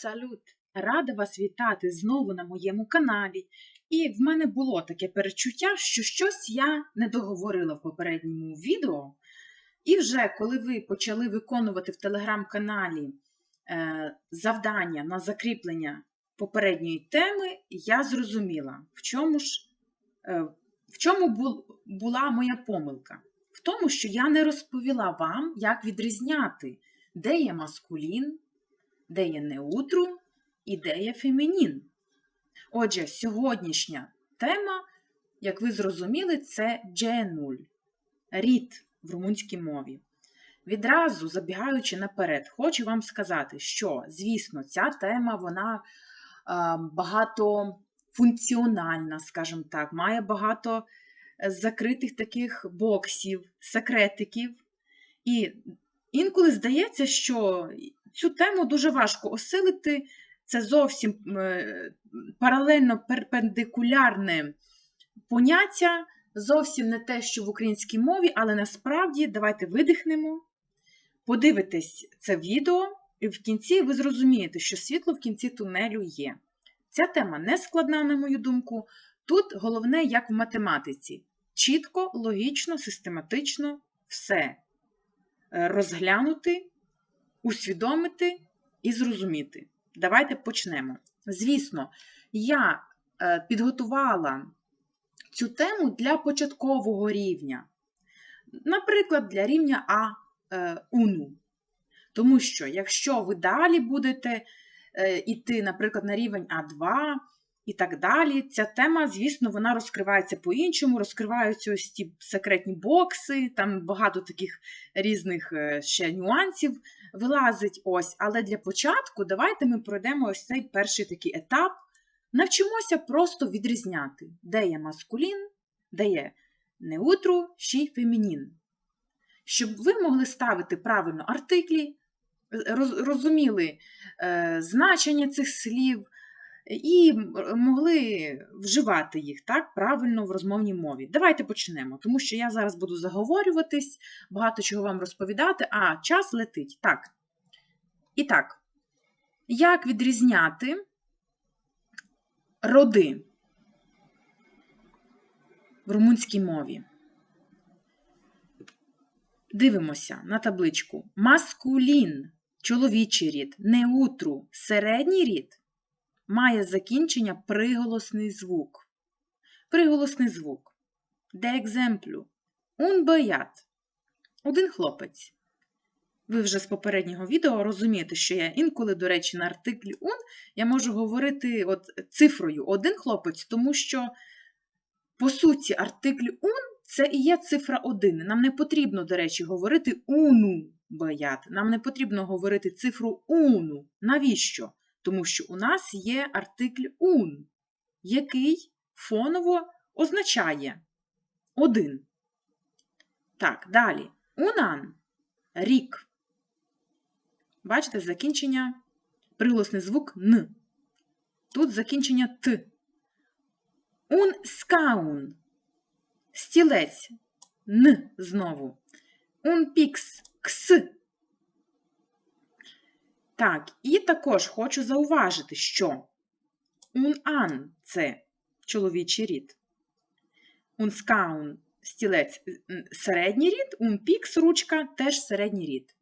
Салют! Рада вас вітати знову на моєму каналі. І в мене було таке перечуття, що щось я не договорила в попередньому відео. І вже коли ви почали виконувати в телеграм-каналі е, завдання на закріплення попередньої теми, я зрозуміла, в чому ж е, в чому бу- була моя помилка. В тому, що я не розповіла вам, як відрізняти, де є маскулін, де є неутру і де є фемінін. Отже, сьогоднішня тема, як ви зрозуміли, це дженуль, рід в румунській мові. Відразу забігаючи наперед, хочу вам сказати, що, звісно, ця тема вона е, багатофункціональна, скажімо так, має багато е, закритих таких боксів, секретиків. І інколи здається, що цю тему дуже важко осилити. Це зовсім е, паралельно перпендикулярне поняття, зовсім не те, що в українській мові, але насправді давайте видихнемо, подивитесь це відео, і в кінці ви зрозумієте, що світло в кінці тунелю є. Ця тема не складна, на мою думку. Тут головне, як в математиці: чітко, логічно, систематично все е, розглянути, усвідомити і зрозуміти. Давайте почнемо. Звісно, я е, підготувала цю тему для початкового рівня, наприклад, для рівня А е, УНУ. Тому що, якщо ви далі будете йти, наприклад, на рівень А2 і так далі, ця тема, звісно, вона розкривається по-іншому, розкриваються ось ті секретні бокси, там багато таких різних е, ще нюансів вилазить. ось. Але для початку давайте ми пройдемо ось цей перший такий етап. Навчимося просто відрізняти, де є маскулін, де є неутру, ще й фемінін. Щоб ви могли ставити правильно артиклі, роз- розуміли е, значення цих слів і могли вживати їх так правильно в розмовній мові. Давайте почнемо, тому що я зараз буду заговорюватись, багато чого вам розповідати, а час летить. Так. І так, як відрізняти роди в румунській мові? Дивимося на табличку. Маскулін чоловічий рід, неутру середній рід має закінчення приголосний звук. Приголосний звук. Де екземплю? Un băiat. Один хлопець. Ви вже з попереднього відео розумієте, що я інколи, до речі, на артиклі un я можу говорити от цифрою один хлопець, тому що, по суті, артикль un це і є цифра 1. Нам не потрібно, до речі, говорити уну баят. Нам не потрібно говорити цифру уну. Навіщо? Тому що у нас є артикль ун, який фоново означає один. Так, далі. Унан рік. Бачите, закінчення, приголосний звук Н. Тут закінчення Т. Un скаун. Стілець. Н знову. Un пікс. Кс. Так, і також хочу зауважити, що un-ан – це чоловічий рід. Un скаун – стілець середній рід, un пікс – ручка теж середній рід.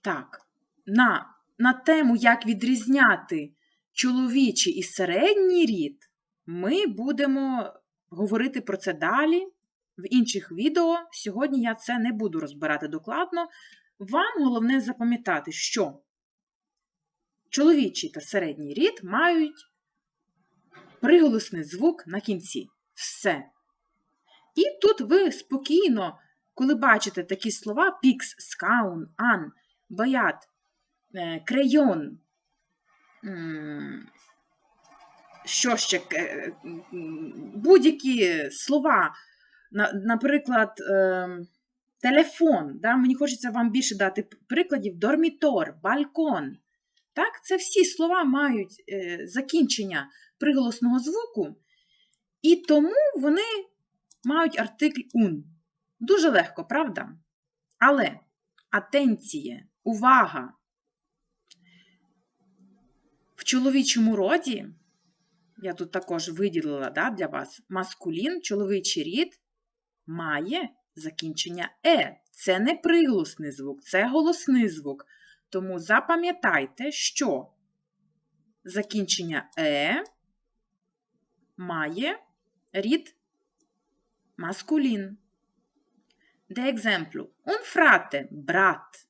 Так, на, на тему, як відрізняти чоловічий і середній рід, ми будемо говорити про це далі в інших відео. Сьогодні я це не буду розбирати докладно. Вам головне запам'ятати, що чоловічий та середній рід мають приголосний звук на кінці. Все. І тут ви спокійно, коли бачите такі слова: пікс, скаун, ан, баят, е, крейон, що ще, е, будь-які слова, наприклад, ем, телефон. Да? Мені хочеться вам більше дати прикладів: дормітор, балкон. Так, Це всі слова мають е, закінчення приголосного звуку, і тому вони мають артикль ун. Дуже легко, правда? Але атенціє, увага! В чоловічому роді, я тут також виділила да, для вас маскулін, чоловічий рід має закінчення е. Це не приголосний звук, це голосний звук. Тому запам'ятайте, що закінчення е має рід маскулін. Exemplu, un frate – брат.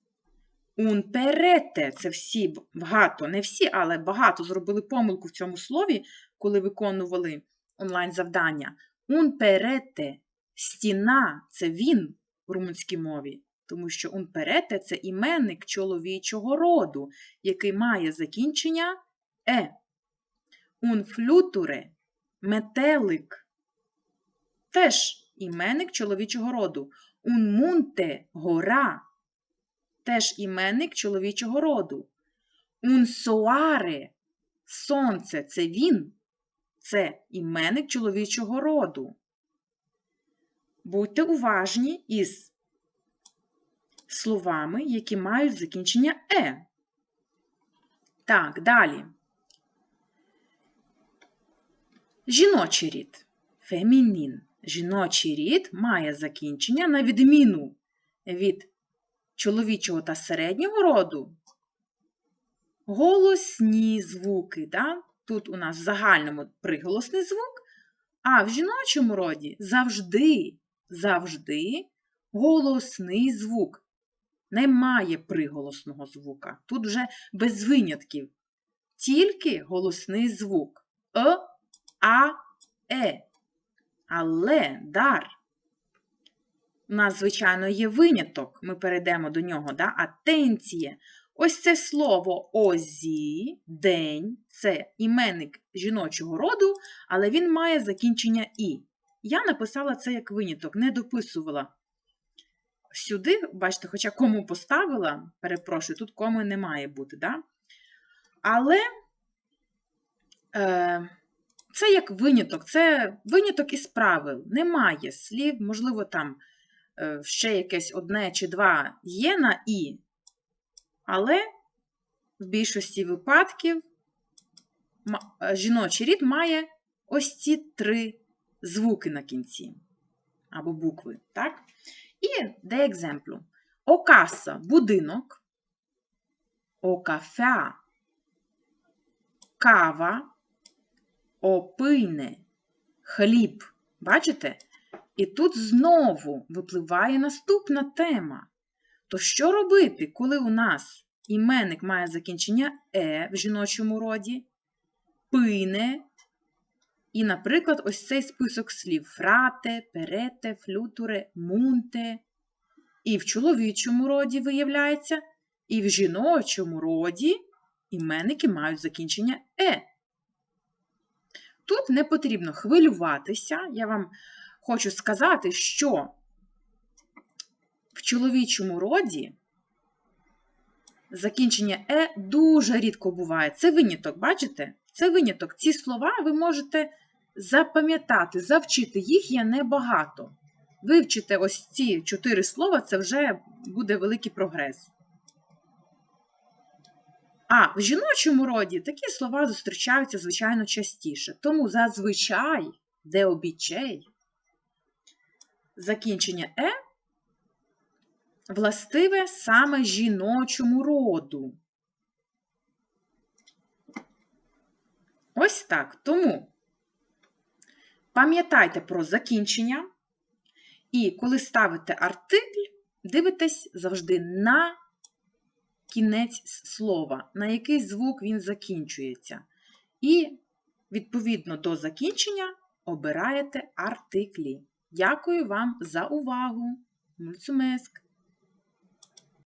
Perete – це всі багато, не всі, але багато зробили помилку в цьому слові, коли виконували онлайн-завдання. Perete – стіна це він в румунській мові, тому що perete – це іменник чоловічого роду, який має закінчення е. Fluture – метелик. Теж іменник чоловічого роду. Munte – гора. Теж іменник чоловічого роду. Soare – сонце це він. Це іменник чоловічого роду. Будьте уважні із словами, які мають закінчення е. Так, далі. Жіночий рід. Фемінін. Жіночий рід має закінчення на відміну від чоловічого та середнього роду. Голосні звуки. Да? Тут у нас в загальному приголосний звук, а в жіночому роді завжди, завжди голосний звук. Немає приголосного звука. Тут вже без винятків. Тільки голосний звук. Е, а, е. Але дар. У нас, звичайно, є виняток. Ми перейдемо до нього, да? атенціє. Ось це слово озі, день це іменник жіночого роду, але він має закінчення і. Я написала це як виняток, не дописувала. Сюди, бачите, хоча кому поставила, перепрошую, тут коми не має бути, да? але е, це як виняток, це виняток із правил. Немає слів, можливо, там е, ще якесь одне чи два є на і, але в більшості випадків е, жіночий рід має ось ці три звуки на кінці або букви. так? І де екземплю. Окаса будинок, окафя кава, опине хліб. Бачите? І тут знову випливає наступна тема. То що робити, коли у нас іменник має закінчення е в жіночому роді, пине, і, наприклад, ось цей список слів фрате, перете, флютуре, мунте. І в чоловічому роді виявляється, і в жіночому роді іменники мають закінчення е. Тут не потрібно хвилюватися. Я вам хочу сказати, що в чоловічому роді закінчення е дуже рідко буває. Це виняток, бачите? Це виняток. Ці слова ви можете запам'ятати, завчити. Їх є небагато. Вивчите ось ці чотири слова, це вже буде великий прогрес. А в жіночому роді такі слова зустрічаються, звичайно, частіше. Тому зазвичай, де обічей, закінчення е властиве саме жіночому роду. Ось так. Тому пам'ятайте про закінчення. І коли ставите артикль, дивитесь завжди на кінець слова, на який звук він закінчується. І, відповідно до закінчення, обираєте артиклі. Дякую вам за увагу! Мульцумеск!